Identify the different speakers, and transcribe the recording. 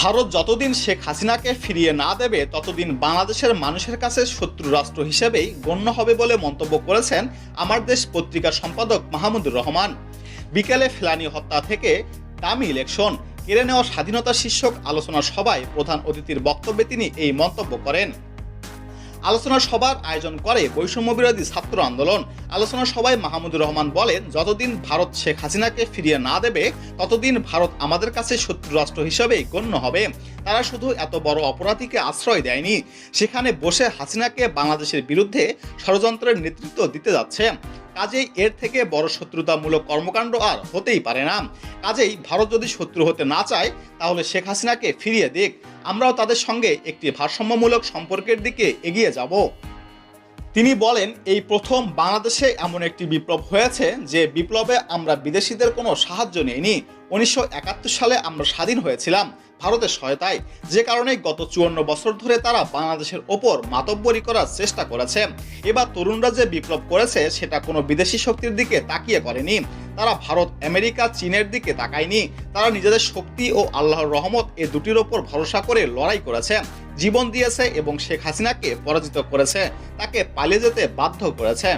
Speaker 1: ভারত যতদিন শেখ হাসিনাকে ফিরিয়ে না দেবে, ততদিন বাংলাদেশের মানুষের কাছে শত্রু রাষ্ট্র হিসেবেই গণ্য হবে বলে মন্তব্য করেছেন আমার দেশ পত্রিকার সম্পাদক মাহমুদুর রহমান। বিকেলে ফেলানি হত্যা থেকে দামি ইলেকশন, কেড়ে নেওয়া স্বাধীনতা শীর্ষক আলোচনা সভায় প্রধান অতিথির বক্তব্যে তিনি এই মন্তব্য করেন। আলোচনা সভার আয়োজন করে বৈষম্য বিরোধী ছাত্র আন্দোলন। আলোচনা সভায় মাহমুদুর রহমান বলেন, যতদিন ভারত শেখ হাসিনাকে ফিরিয়ে না দেবে, ততদিন ভারত আমাদের কাছে শত্রু রাষ্ট্র হিসেবে গণ্য হবে। তারা শুধু এত বড় অপরাধীকে আশ্রয় দেয়নি। সেখানে বসে হাসিনাকে বাংলাদেশের বিরুদ্ধে ষড়যন্ত্রের নেতৃত্ব দিতে যাচ্ছে। কাজেই এর থেকে বড় শত্রুতামূলক কর্মকাণ্ড আর হতেই পারে না। কাজেই ভারত যদি শত্রু হতে না চায়, তাহলে শেখ হাসিনাকে ফিরিয়ে দিক। আমরাও তাদের সঙ্গে একটি ভারসাম্যমূলক সম্পর্কের দিকে এগিয়ে যাব। তিনি বলেন, এই প্রথম বাংলাদেশে এমন একটি বিপ্লব হয়েছে যে বিপ্লবে আমরা বিদেশিদের কোনো সাহায্য নেইনি। উনিশশো সালে আমরা স্বাধীন হয়েছিলাম ভারতের সহায়তায়। যে কারণে গত চুয়ান্ন বছর ধরে তারা বাংলাদেশের ওপর মাতব্বরি করার চেষ্টা করেছে। এবার তরুণরা যে বিপ্লব করেছে, সেটা কোনো বিদেশি শক্তির দিকে তাকিয়ে করেনি। তারা ভারত, আমেরিকা, চীনের দিকে তাকায়নি। তারা নিজেদের শক্তি ও আল্লাহর রহমত এ দুটির ওপর ভরসা করে লড়াই করেছে। জীবন দিয়েছে এবং শেখ হাসিনাকে পরাজিত করেছে তাকে পালিয়ে যেতে বাধ্য করেছে।